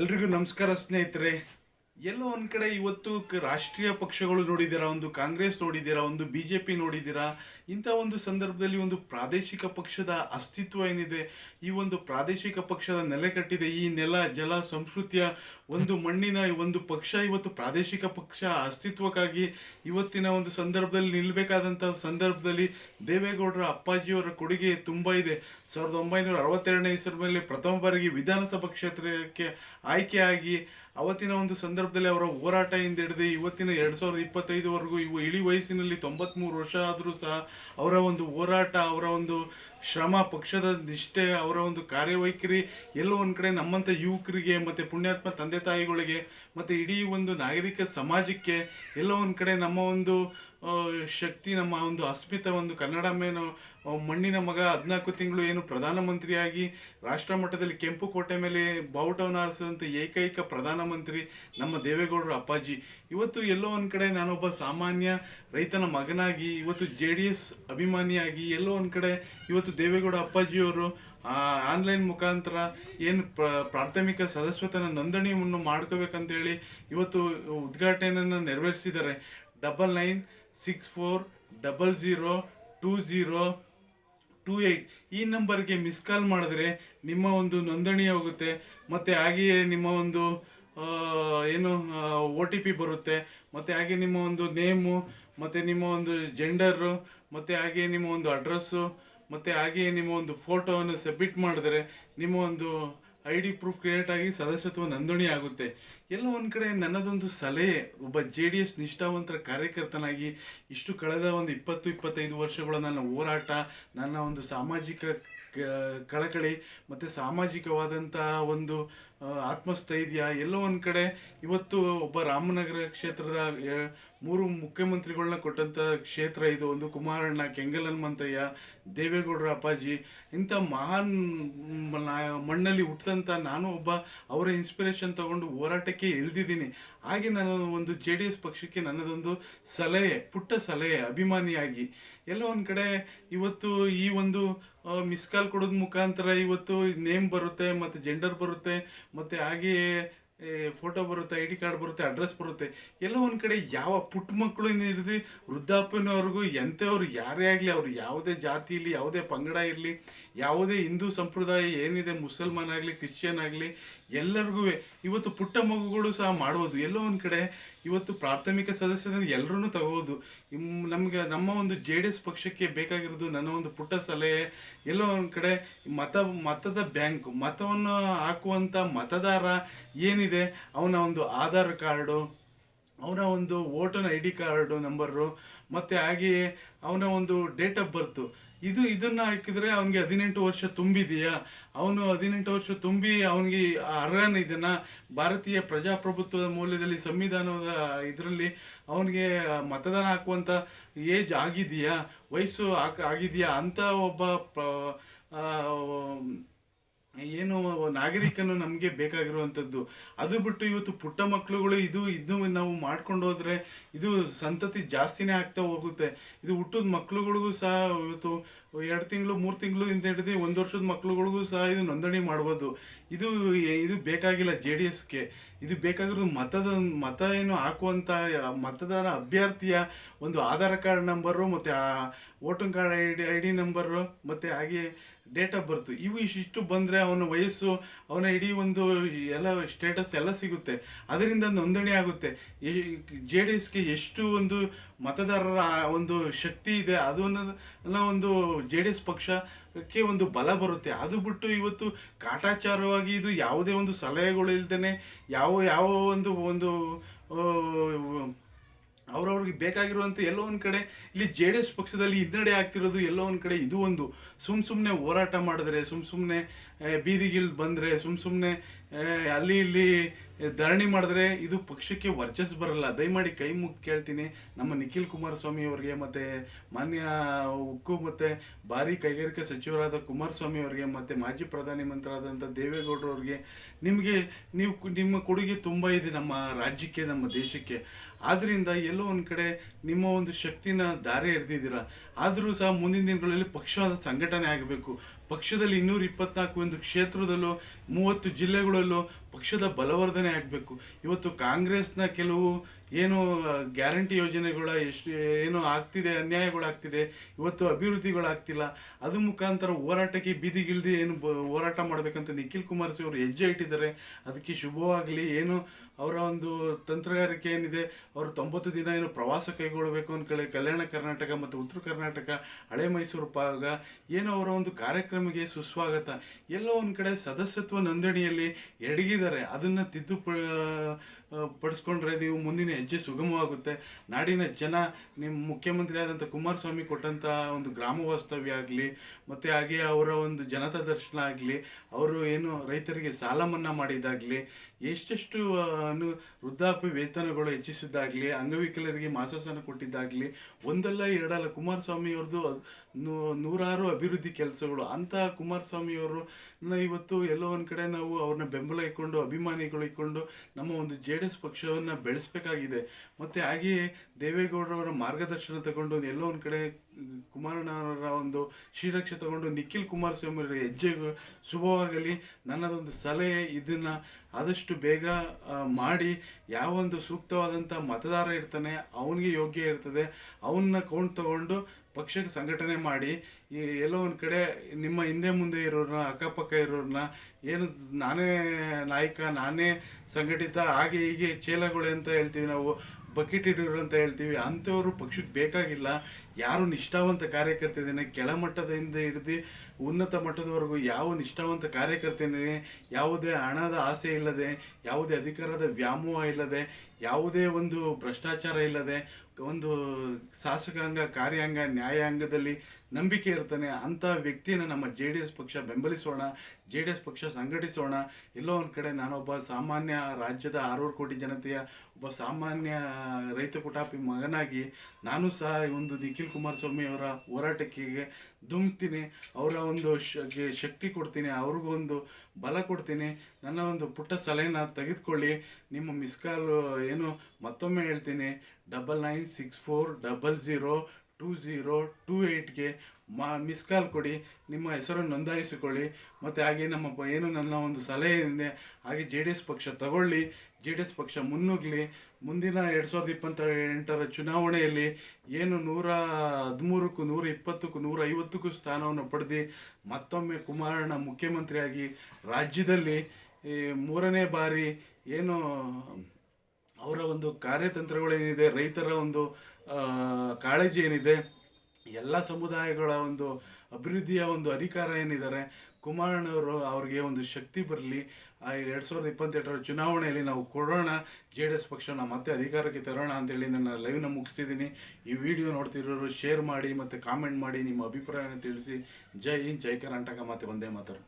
ಎಲ್ರಿಗೂ ನಮಸ್ಕಾರ ಸ್ನೇಹಿತರೆ. ಎಲ್ಲೋ ಒಂದು ಕಡೆ ಇವತ್ತು ರಾಷ್ಟ್ರೀಯ ಪಕ್ಷಗಳು ನೋಡಿದ್ದೀರಾ, ಒಂದು ಕಾಂಗ್ರೆಸ್ ನೋಡಿದ್ದೀರಾ, ಒಂದು ಬಿಜೆಪಿ ನೋಡಿದ್ದೀರಾ ಇಂಥ ಒಂದು ಸಂದರ್ಭದಲ್ಲಿ ಒಂದು ಪ್ರಾದೇಶಿಕ ಪಕ್ಷದ ಅಸ್ತಿತ್ವ ಏನಿದೆ, ಈ ಒಂದು ಪ್ರಾದೇಶಿಕ ಪಕ್ಷದ ನೆಲೆ ಕಟ್ಟಿದೆ, ಈ ನೆಲ ಜಲ ಸಂಸ್ಕೃತಿಯ ಒಂದು ಮಣ್ಣಿನ ಒಂದು ಪಕ್ಷ, ಇವತ್ತು ಪ್ರಾದೇಶಿಕ ಪಕ್ಷ ಅಸ್ತಿತ್ವಕ್ಕಾಗಿ ಇವತ್ತಿನ ಒಂದು ಸಂದರ್ಭದಲ್ಲಿ ನಿಲ್ಲಬೇಕಾದಂಥ ಸಂದರ್ಭದಲ್ಲಿ ದೇವೇಗೌಡರ ಅಪ್ಪಾಜಿಯವರ ಕೊಡುಗೆ ತುಂಬ ಇದೆ. ಸಾವಿರದ ಒಂಬೈನೂರ ಅರವತ್ತೆರಡನೇ ಇಸವಿಯಲ್ಲಿ ಪ್ರಥಮ ಬಾರಿಗೆ ವಿಧಾನಸಭಾ ಕ್ಷೇತ್ರಕ್ಕೆ ಆಯ್ಕೆಯಾಗಿ ಅವತ್ತಿನ ಒಂದು ಸಂದರ್ಭದಲ್ಲಿ ಅವರ ಹೋರಾಟ ಇಂದ ಹಿಡಿದು ಇವತ್ತಿನ ಎರಡು ಸಾವಿರದ ಇಪ್ಪತ್ತೈದವರೆಗೂ ಇವು ಇಳಿ ವಯಸ್ಸಿನಲ್ಲಿ ತೊಂಬತ್ಮೂರು ವರ್ಷ ಆದರೂ ಸಹ ಅವರ ಒಂದು ಹೋರಾಟ, ಅವರ ಒಂದು ಶ್ರಮ, ಪಕ್ಷದ ನಿಷ್ಠೆ, ಅವರ ಒಂದು ಕಾರ್ಯವೈಖರಿ ಎಲ್ಲೋ ಒಂದು ಕಡೆ ನಮ್ಮಂಥ ಯುವಕರಿಗೆ ಮತ್ತೆ ಪುಣ್ಯಾತ್ಮ ತಂದೆ ತಾಯಿಗಳಿಗೆ ಮತ್ತೆ ಇಡೀ ಒಂದು ನಾಗರಿಕ ಸಮಾಜಕ್ಕೆ ಎಲ್ಲೋ ಒಂದು ಕಡೆ ನಮ್ಮ ಒಂದು ಶಕ್ತಿ ನಮ್ಮ ಒಂದು ಅಸ್ಮಿತ ಒಂದು ಕನ್ನಡ ಮೇನು ಮಣ್ಣಿನ ಮಗ ಹದಿನಾಲ್ಕು ತಿಂಗಳು ಏನು ಪ್ರಧಾನಮಂತ್ರಿಯಾಗಿ ರಾಷ್ಟ್ರ ಮಟ್ಟದಲ್ಲಿ ಕೆಂಪು ಕೋಟೆ ಮೇಲೆ ಬಾವುಟವನ್ನು ಹಾರಿಸಿದಂಥ ಏಕೈಕ ಪ್ರಧಾನಮಂತ್ರಿ ನಮ್ಮ ದೇವೇಗೌಡರು ಅಪ್ಪಾಜಿ. ಇವತ್ತು ಎಲ್ಲೋ ಒಂದು ಕಡೆ ನಾನೊಬ್ಬ ಸಾಮಾನ್ಯ ರೈತನ ಮಗನಾಗಿ, ಇವತ್ತು ಜೆ ಡಿ ಎಸ್ ಅಭಿಮಾನಿಯಾಗಿ ಎಲ್ಲೋ ಒಂದು ಕಡೆ ಇವತ್ತು ದೇವೇಗೌಡ ಅಪ್ಪಾಜಿಯವರು ಆನ್ಲೈನ್ ಮುಖಾಂತರ ಏನು ಪ್ರ, ಪ್ರಾಥಮಿಕ ಸದಸ್ಯತನ ನೋಂದಣಿಯನ್ನು ಮಾಡ್ಕೋಬೇಕಂತೇಳಿ ಇವತ್ತು ಉದ್ಘಾಟನೆಯನ್ನು ನೆರವೇರಿಸಿದ್ದಾರೆ. Double nine six four double zero two zero two eight ಈ ನಂಬರ್ಗೆ ಮಿಸ್ ಕಾಲ್ ಮಾಡಿದ್ರೆ ನಿಮ್ಮ ಒಂದು ನೋಂದಣಿ ಹೋಗುತ್ತೆ ಮತ್ತು ಹಾಗೆಯೇ ನಿಮ್ಮ ಒಂದು ಏನು ಒ ಟಿ ಪಿ ಬರುತ್ತೆ, ಮತ್ತು ಹಾಗೆ ನಿಮ್ಮ ಒಂದು ನೇಮು, ಮತ್ತು ನಿಮ್ಮ ಒಂದು ಜೆಂಡರು ಮತ್ತು ಹಾಗೆ ನಿಮ್ಮ ಒಂದು ಅಡ್ರೆಸ್ಸು ಮತ್ತು ಹಾಗೆಯೇ ನಿಮ್ಮ ಒಂದು ಫೋಟೋವನ್ನು ಸಬ್ಮಿಟ್ ಮಾಡಿದ್ರೆ ನಿಮ್ಮ ಒಂದು ಐ ಡಿ ಪ್ರೂಫ್ ಕ್ರಿಯೇಟ್ ಆಗಿ ಸದಸ್ಯತ್ವ ನೋಂದಣಿ ಆಗುತ್ತೆ. ಎಲ್ಲ ಒಂದು ಕಡೆ ನನ್ನದೊಂದು ಸಲಹೆ, ಒಬ್ಬ ಜೆ ಡಿ ಎಸ್ ನಿಷ್ಠಾವಂತರ ಕಾರ್ಯಕರ್ತನಾಗಿ ಇಷ್ಟು ಕಳೆದ ಒಂದು ಇಪ್ಪತ್ತು, ಇಪ್ಪತ್ತೈದು ವರ್ಷಗಳ ನನ್ನ ಹೋರಾಟ, ನನ್ನ ಒಂದು ಸಾಮಾಜಿಕ ಕಳಕಳಿ, ಮತ್ತು ಸಾಮಾಜಿಕವಾದಂತಹ ಒಂದು ಆತ್ಮಸ್ಥೈರ್ಯ, ಎಲ್ಲೋ ಒಂದು ಕಡೆ ಇವತ್ತು ಒಬ್ಬ ರಾಮನಗರ ಕ್ಷೇತ್ರದ ಮೂರು ಮುಖ್ಯಮಂತ್ರಿಗಳನ್ನ ಕೊಟ್ಟಂತ ಕ್ಷೇತ್ರ ಇದು, ಒಂದು ಕುಮಾರಣ್ಣ ಕೆಂಗಲ್ ಹನುಮಂತಯ್ಯ ದೇವೇಗೌಡರ ಅಪ್ಪಾಜಿ, ಇಂಥ ಮಹಾನ್ ಮಣ್ಣಲ್ಲಿ ಹುಟ್ಟಿದಂಥ ನಾನು ಒಬ್ಬ ಅವರ ಇನ್ಸ್ಪಿರೇಷನ್ ತಗೊಂಡು ಹೋರಾಟಕ್ಕೆ ಇಳಿದಿದ್ದೀನಿ. ಹಾಗೆ ನಾನು ಒಂದು ಜೆ ಡಿ ಎಸ್ ಪಕ್ಷಕ್ಕೆ ನನ್ನದೊಂದು ಸಲಹೆ, ಪುಟ್ಟ ಸಲಹೆ, ಅಭಿಮಾನಿಯಾಗಿ. ಎಲ್ಲೋ ಒಂದು ಕಡೆ ಇವತ್ತು ಈ ಒಂದು ಮಿಸ್ ಕಾಲ್ ಕೊಡೋದ ಮುಖಾಂತರ ಇವತ್ತು ನೇಮ್ ಬರುತ್ತೆ, ಮತ್ತು ಜೆಂಡರ್ ಬರುತ್ತೆ, ಮತ್ತು ಹಾಗೆಯೇ ಫೋಟೋ ಬರುತ್ತೆ ಐ ಡಿ ಕಾರ್ಡ್ ಬರುತ್ತೆ ಅಡ್ರೆಸ್ ಬರುತ್ತೆ, ಎಲ್ಲ ಒಂದು ಕಡೆ ಯಾವ ಪುಟ್ಟ ಮಕ್ಕಳು ಹಿಡಿದು ವೃದ್ಧಾಪ್ಯನವ್ರಿಗೂ, ಎಂಥವ್ರು ಯಾರೇ ಆಗಲಿ, ಅವ್ರು ಯಾವುದೇ ಜಾತಿ ಇರಲಿ, ಯಾವುದೇ ಪಂಗಡ ಇರಲಿ, ಯಾವುದೇ ಹಿಂದೂ ಸಂಪ್ರದಾಯ ಏನಿದೆ, ಮುಸಲ್ಮಾನ್ ಆಗಲಿ, ಕ್ರಿಶ್ಚಿಯನ್ ಆಗಲಿ, ಎಲ್ಲರಿಗೂ ಇವತ್ತು ಪುಟ್ಟ ಮಗುಗಳು ಸಹ ಮಾಡ್ಬೋದು. ಎಲ್ಲೋ ಒಂದು ಕಡೆ ಇವತ್ತು ಪ್ರಾಥಮಿಕ ಸದಸ್ಯರನ್ನು ಎಲ್ಲರೂ ನಮಗೆ ನಮ್ಗೆ ನಮ್ಮ ಒಂದು ಜೆ ಡಿ ಎಸ್ ಪಕ್ಷಕ್ಕೆ ಬೇಕಾಗಿರೋದು ನನ್ನ ಒಂದು ಪುಟ್ಟ ಸಲಹೆ. ಎಲ್ಲೋ ಒಂದು ಕಡೆ ಮತ, ಮತದ ಬ್ಯಾಂಕ್, ಮತವನ್ನು ಹಾಕುವಂಥ ಮತದಾರ ಏನಿದೆ, ಅವನ ಒಂದು ಆಧಾರ್ ಕಾರ್ಡು, ಅವನ ಒಂದು voter I D card number, ಮತ್ತು ಹಾಗೆಯೇ ಅವನ ಒಂದು ಡೇಟ್ ಆಫ್ ಬರ್ತು. ಇದು ಇದನ್ನ ಹಾಕಿದ್ರೆ ಅವನಿಗೆ ಹದಿನೆಂಟು ವರ್ಷ ತುಂಬಿದೆಯಾ? ಅವನು ಹದಿನೆಂಟು ವರ್ಷ ತುಂಬಿ ಅವನಿಗೆ ಅರ್ಹನ ಇದನ್ನ ಭಾರತೀಯ ಪ್ರಜಾಪ್ರಭುತ್ವದ ಮೌಲ್ಯದಲ್ಲಿ ಸಂವಿಧಾನದ ಇದರಲ್ಲಿ ಅವನಿಗೆ ಮತದಾನ ಹಾಕುವಂತ ಏಜ್ ಆಗಿದೆಯಾ? ವಯಸ್ಸು ಆಗ- ಆಗಿದೆಯಾ ಅಂತ ಒಬ್ಬ ಏನು ನಾಗರಿಕನು ನಮಗೆ ಬೇಕಾಗಿರುವಂಥದ್ದು. ಅದು ಬಿಟ್ಟು ಇವತ್ತು ಪುಟ್ಟ ಮಕ್ಕಳುಗಳು ಇದು ಇದು ನಾವು ಮಾಡ್ಕೊಂಡು ಹೋದ್ರೆ ಇದು ಸಂತತಿ ಜಾಸ್ತಿನೇ ಆಗ್ತಾ ಹೋಗುತ್ತೆ. ಇದು ಹುಟ್ಟದ ಮಕ್ಕಳುಗಳಿಗೂ ಸಹ ಇವತ್ತು ಎರಡು ತಿಂಗಳು, ಮೂರು ತಿಂಗಳು ಇಂತ ಹಿಡಿದು ಒಂದು ವರ್ಷದ ಮಕ್ಳುಗಳಿಗೂ ಸಹ ಇದು ನೋಂದಣಿ ಮಾಡ್ಬೋದು. ಇದು ಇದು ಬೇಕಾಗಿಲ್ಲ ಜೆ ಡಿ ಎಸ್ಗೆ. ಇದು ಬೇಕಾಗಿರೋದು ಮತದ, ಮತ ಏನು ಹಾಕುವಂಥ ಮತದಾರ ಅಭ್ಯರ್ಥಿಯ ಒಂದು ಆಧಾರ್ ಕಾರ್ಡ್ ನಂಬರು ಮತ್ತು ಆ voting card I D I D number ಮತ್ತು ಹಾಗೆ ಡೇಟ್ ಆಫ್ ಬರ್ತು. ಇವು ಇಷ್ಟು ಬಂದರೆ ಅವನ ವಯಸ್ಸು, ಅವನ ಇಡೀ ಒಂದು ಎಲ್ಲ ಸ್ಟೇಟಸ್ ಎಲ್ಲ ಸಿಗುತ್ತೆ. ಅದರಿಂದ ನೋಂದಣಿ ಆಗುತ್ತೆ. ಜೆ ಡಿ ಎಸ್ಗೆ ಎಷ್ಟು ಒಂದು ಮತದಾರರ ಒಂದು ಶಕ್ತಿ ಇದೆ ಅದನ್ನ ಒಂದು ಜೆ ಡಿ ಎಸ್ ಪಕ್ಷಕ್ಕೆ ಒಂದು ಬಲ ಬರುತ್ತೆ. ಅದು ಬಿಟ್ಟು ಇವತ್ತು ಕಾಟಾಚಾರವಾಗಿ ಇದು ಯಾವುದೇ ಒಂದು ಸಲಹೆಗಳು ಇಲ್ದೇ ಯಾವ ಯಾವ ಒಂದು ಒಂದು ಅವ್ರವ್ರಿಗೆ ಬೇಕಾಗಿರುವಂಥ ಎಲ್ಲೋ ಒಂದು ಕಡೆ ಇಲ್ಲಿ ಜೆ ಡಿ ಎಸ್ ಪಕ್ಷದಲ್ಲಿ ಹಿನ್ನಡೆ ಆಗ್ತಿರೋದು ಎಲ್ಲೋ ಒಂದು ಕಡೆ ಇದು ಒಂದು. ಸುಮ್ ಸುಮ್ಮನೆ ಹೋರಾಟ ಮಾಡಿದ್ರೆ, ಸುಮ್ ಸುಮ್ಮನೆ ಬೀದಿಗಿಳಿದು ಬಂದರೆ, ಸುಮ್ ಸುಮ್ಮನೆ ಅಲ್ಲಿ ಇಲ್ಲಿ ಧರಣಿ ಮಾಡಿದ್ರೆ ಇದು ಪಕ್ಷಕ್ಕೆ ವರ್ಚಸ್ ಬರಲ್ಲ. ದಯಮಾಡಿ ಕೈ ಮುಗ್ದು ಕೇಳ್ತೀನಿ. ನಮ್ಮ ನಿಖಿಲ್ ಕುಮಾರಸ್ವಾಮಿ ಅವರಿಗೆ ಮತ್ತು ಮಾನ್ಯ ಉಕ್ಕು ಮತ್ತು ಭಾರಿ ಕೈಗಾರಿಕಾ ಸಚಿವರಾದ ಕುಮಾರಸ್ವಾಮಿ ಅವರಿಗೆ ಮತ್ತು ಮಾಜಿ ಪ್ರಧಾನಿ ಮಂತ್ರಿಯಾದಂಥ ದೇವೇಗೌಡರವ್ರಿಗೆ ನಿಮಗೆ ನೀವು ನಿಮ್ಮ ಕೊಡುಗೆ ತುಂಬ ಇದೆ ನಮ್ಮ ರಾಜ್ಯಕ್ಕೆ, ನಮ್ಮ ದೇಶಕ್ಕೆ. ಆದ್ರಿಂದ ಎಲ್ಲೋ ಒಂದು ಕಡೆ ನಿಮ್ಮ ಒಂದು ಶಕ್ತಿನ ದಾರಿ ಎರೆದಿದ್ದೀರಾ? ಆದರೂ ಸಹ ಮುಂದಿನ ದಿನಗಳಲ್ಲಿ ಪಕ್ಷದ ಸಂಘಟನೆ ಆಗಬೇಕು. ಪಕ್ಷದಲ್ಲಿ ಇನ್ನೂರ ಇಪ್ಪತ್ನಾಲ್ಕು ಒಂದು ಕ್ಷೇತ್ರದಲ್ಲೂ, ಮೂವತ್ತು ಜಿಲ್ಲೆಗಳಲ್ಲೂ ಪಕ್ಷದ ಬಲವರ್ಧನೆ ಆಗಬೇಕು. ಇವತ್ತು ಕಾಂಗ್ರೆಸ್ನ ಕೆಲವು ಏನು ಗ್ಯಾರಂಟಿ ಯೋಜನೆಗಳ ಎಷ್ಟು, ಏನು ಆಗ್ತಿದೆ, ಅನ್ಯಾಯಗಳಾಗ್ತಿದೆ, ಇವತ್ತು ಅಭಿವೃದ್ಧಿಗಳಾಗ್ತಿಲ್ಲ, ಅದು ಮುಖಾಂತರ ಹೋರಾಟಕ್ಕೆ ಬೀದಿಗಿಳ್ದು ಏನು ಬ- ಹೋರಾಟ ಮಾಡಬೇಕಂತ ನಿಖಿಲ್ ಕುಮಾರಸ್ವಾಮಿ ಅವರು ಹೆಜ್ಜೆ ಇಟ್ಟಿದ್ದಾರೆ. ಅದಕ್ಕೆ ಶುಭವಾಗಲಿ. ಏನು ಅವರ ಒಂದು ತಂತ್ರಗಾರಿಕೆ ಏನಿದೆ, ಅವರು ತೊಂಬತ್ತು ದಿನ ಏನು ಪ್ರವಾಸ ಕೈಗೊಳ್ಳಬೇಕು ಅಂದ್ಕೊಳ್ಳಿ. ಕಲ್ಯಾಣ ಕರ್ನಾಟಕ ಮತ್ತು ಉತ್ತರ ಕರ್ನಾಟಕ ಹಳೆ ಮೈಸೂರು ಭಾಗ ಏನೋ ಅವರ ಒಂದು ಕಾರ್ಯಕ್ರಮಕ್ಕೆ ಸುಸ್ವಾಗತ. ಎಲ್ಲೋ ಒಂದು ಕಡೆ ಸದಸ್ಯತ್ವ ನೋಂದಣಿಯಲ್ಲಿ ಎಡಗಿದ್ದಾರೆ. ಅದನ್ನು ತಿದ್ದು ಪ- ಪಡಿಸ್ಕೊಂಡ್ರೆ ನೀವು ಮುಂದಿನ ಹೆಜ್ಜೆ ಸುಗಮವಾಗುತ್ತೆ. ನಾಡಿನ ಜನ ನಿಮ್ಮ ಮುಖ್ಯಮಂತ್ರಿ ಆದಂಥ ಕುಮಾರಸ್ವಾಮಿ ಕೊಟ್ಟಂಥ ಒಂದು ಗ್ರಾಮ ವಾಸ್ತವ್ಯ ಆಗಲಿ, ಮತ್ತು ಹಾಗೆ ಅವರ ಒಂದು ಜನತಾ ದರ್ಶನ ಆಗಲಿ, ಅವರು ಏನು ರೈತರಿಗೆ ಸಾಲ ಮನ್ನಾ ಮಾಡಿದ್ದಾಗಲಿ, ಎಷ್ಟೆಷ್ಟು ವೃದ್ಧಾಪ್ಯ ವೇತನಗಳು ಹೆಚ್ಚಿಸಿದ್ದಾಗಲಿ, ಅಂಗವಿಕಲರಿಗೆ ಮಾಸಾಸನ ಕೊಟ್ಟಿದ್ದಾಗಲಿ, ಒಂದಲ್ಲ ಎರಡಲ್ಲ ಕುಮಾರಸ್ವಾಮಿ ಅವ್ರದ್ದು ನೂ- ನೂರಾರು ಅಭಿವೃದ್ಧಿ ಕೆಲಸಗಳು. ಅಂತ ಕುಮಾರಸ್ವಾಮಿಯವರು ಇವತ್ತು ಎಲ್ಲೋ ಒಂದು ಕಡೆ ನಾವು ಅವ್ರನ್ನ ಬೆಂಬಲ ಇಟ್ಕೊಂಡು, ಅಭಿಮಾನಿಗಳು ಇಟ್ಕೊಂಡು ನಮ್ಮ ಒಂದು ಜೆ ಡಿ ಎಸ್ ಪಕ್ಷವನ್ನು ಬೆಳೆಸಬೇಕಾಗಿದೆ. ಮತ್ತು ಹಾಗೆಯೇ ದೇವೇಗೌಡರವರ ಮಾರ್ಗದರ್ಶನ ತಗೊಂಡು ಎಲ್ಲೋ ಒಂದು ಕಡೆ ಕುಮಾರಣ್ಣವರ ಒಂದು ಶ್ರೀರಕ್ಷೆ ತಗೊಂಡು ನಿಖಿಲ್ ಕುಮಾರಸ್ವಾಮಿ ಅವರ ಹೆಜ್ಜೆ ಶುಭವಾಗಲಿ. ನನ್ನದೊಂದು ಸಲಹೆ, ಇದನ್ನು ಆದಷ್ಟು ಬೇಗ ಮಾಡಿ ಮಾಡಿ ಯಾವೊಂದು ಸೂಕ್ತವಾದಂಥ ಮತದಾರ ಇರ್ತಾನೆ, ಅವನಿಗೆ ಯೋಗ್ಯ ಇರ್ತದೆ. ಅವನ್ನ ಕೌಂಟ್ ತಗೊಂಡು ಪಕ್ಷಕ್ಕೆ ಸಂಘಟನೆ ಮಾಡಿ ಈ ಎಲ್ಲೋ ಒಂದು ಕಡೆ ನಿಮ್ಮ ಹಿಂದೆ ಮುಂದೆ ಇರೋರನ್ನ ಅಕ್ಕಪಕ್ಕ ಇರೋರನ್ನ ಏನು ನಾನೇ ನಾಯಕ, ನಾನೇ ಸಂಘಟಿತ, ಹಾಗೆ ಹೀಗೆ ಚೇಲಗಳು ಅಂತ ಹೇಳ್ತೀವಿ ನಾವು, ಬಕೆಟ್ ಇಡೋರು ಅಂತ ಹೇಳ್ತೀವಿ, ಅಂಥವ್ರು ಪಕ್ಷಕ್ಕೆ ಬೇಕಾಗಿಲ್ಲ. ಯಾರು ನಿಷ್ಠಾವಂತ ಕಾರ್ಯಕರ್ತೇನೆ ಕೆಳಮಟ್ಟದಿಂದ ಹಿಡಿದು ಉನ್ನತ ಮಟ್ಟದವರೆಗೂ ಯಾವ ನಿಷ್ಠಾವಂತ ಕಾರ್ಯಕರ್ತನೇ, ಯಾವುದೇ ಹಣದ ಆಸೆ ಇಲ್ಲದೆ, ಯಾವುದೇ ಅಧಿಕಾರದ ವ್ಯಾಮೋಹ ಇಲ್ಲದೆ, ಯಾವುದೇ ಒಂದು ಭ್ರಷ್ಟಾಚಾರ ಇಲ್ಲದೆ, ಒಂದು ಶಾಸಕಾಂಗ, ಕಾರ್ಯಾಂಗ, ನ್ಯಾಯಾಂಗದಲ್ಲಿ ನಂಬಿಕೆ ಇರ್ತಾನೆ, ಅಂಥ ವ್ಯಕ್ತಿಯನ್ನು ನಮ್ಮ ಜೆ ಡಿ ಎಸ್ ಪಕ್ಷ ಬೆಂಬಲಿಸೋಣ, ಜೆ ಡಿ ಎಸ್ ಪಕ್ಷ ಸಂಘಟಿಸೋಣ. ಎಲ್ಲೋ ಒಂದು ಕಡೆ ನಾನೊಬ್ಬ ಸಾಮಾನ್ಯ ರಾಜ್ಯದ ಆರೂರು ಕೋಟಿ ಜನತೆಯ ಒಬ್ಬ ಸಾಮಾನ್ಯ ರೈತ ಕುಟಾಪಿ ಮಗನಾಗಿ, ನಾನು ಸಹ ಒಂದು ನಿಖಿಲ್ ಕುಮಾರಸ್ವಾಮಿ ಅವರ ಹೋರಾಟಕ್ಕೆ ಧುಮ್ತೀನಿ, ಅವರ ಒಂದು ಶಕ್ತಿ ಕೊಡ್ತೀನಿ, ಅವ್ರಿಗೂ ಒಂದು ಬಲ ಕೊಡ್ತೀನಿ, ನನ್ನ ಒಂದು ಪುಟ್ಟ ಸಲಹೆನ ತೆಗೆದುಕೊಳ್ಳಿ, ನಿಮ್ಮ ಮಿಸ್ ಕಾಲ್ ಏನು ಮತ್ತೊಮ್ಮೆ ಹೇಳ್ತೀನಿ, double nine six four double zero two zero two ಏಯ್ಟ್ಗೆ ಮಾ ಮಿಸ್ ಕಾಲ್ ಕೊಡಿ, ನಿಮ್ಮ ಹೆಸರನ್ನು ನೋಂದಾಯಿಸಿಕೊಳ್ಳಿ, ಮತ್ತು ಹಾಗೆ ನಮ್ಮ ಏನು ನನ್ನ ಒಂದು ಸಲಹೆ ಇದೆ ಹಾಗೆ ಜೆ ಡಿ ಎಸ್ ಪಕ್ಷ ತಗೊಳ್ಳಿ, ಜೆ ಡಿ ಎಸ್ ಪಕ್ಷ ಮುನ್ನುಗ್ಲಿ, ಮುಂದಿನ ಎರಡು ಸಾವಿರದ ಇಪ್ಪತ್ತ ಎಂಟರ ಚುನಾವಣೆಯಲ್ಲಿ ಏನು ನೂರ ಹದಿಮೂರಕ್ಕೂ ನೂರ ಇಪ್ಪತ್ತಕ್ಕೂ ನೂರ ಐವತ್ತಕ್ಕೂ ಸ್ಥಾನವನ್ನು ಪಡೆದು, ಮತ್ತೊಮ್ಮೆ ಕುಮಾರಣ್ಣ ಮುಖ್ಯಮಂತ್ರಿಯಾಗಿ ರಾಜ್ಯದಲ್ಲಿ ಮೂರನೇ ಬಾರಿ ಏನು ಅವರ ಒಂದು ಕಾರ್ಯತಂತ್ರಗಳೇನಿದೆ ರೈತರ ಒಂದು ಕಾಳಜಿ ಏನಿದೆ, ಎಲ್ಲ ಸಮುದಾಯಗಳ ಒಂದು ಅಭಿವೃದ್ಧಿಯ ಒಂದು ಅಧಿಕಾರ ಏನಿದ್ದಾರೆ ಕುಮಾರಣ್ಣವರು ಅವ್ರಿಗೆ ಒಂದು ಶಕ್ತಿ ಬರಲಿ ಎರಡು ಸಾವಿರದ ಇಪ್ಪತ್ತೆಂಟರ ಚುನಾವಣೆಯಲ್ಲಿ ನಾವು ಕೊಡೋಣ, ಜೆ ಡಿ ಎಸ್ ಪಕ್ಷನ ಮತ್ತೆ ಅಧಿಕಾರಕ್ಕೆ ತರೋಣ ಅಂತೇಳಿ ನನ್ನ ಲೈವ್ನ ಮುಗಿಸ್ತಿದ್ದೀನಿ. ಈ ವಿಡಿಯೋ ನೋಡ್ತಿರೋರು ಶೇರ್ ಮಾಡಿ ಮತ್ತು ಕಾಮೆಂಟ್ ಮಾಡಿ ನಿಮ್ಮ ಅಭಿಪ್ರಾಯನ ತಿಳಿಸಿ. ಜೈ ಹಿಂದ್, ಜೈ ಕರ್ನಾಟಕ, ಮತ್ತೆ ಒಂದೇ ಮಾತರು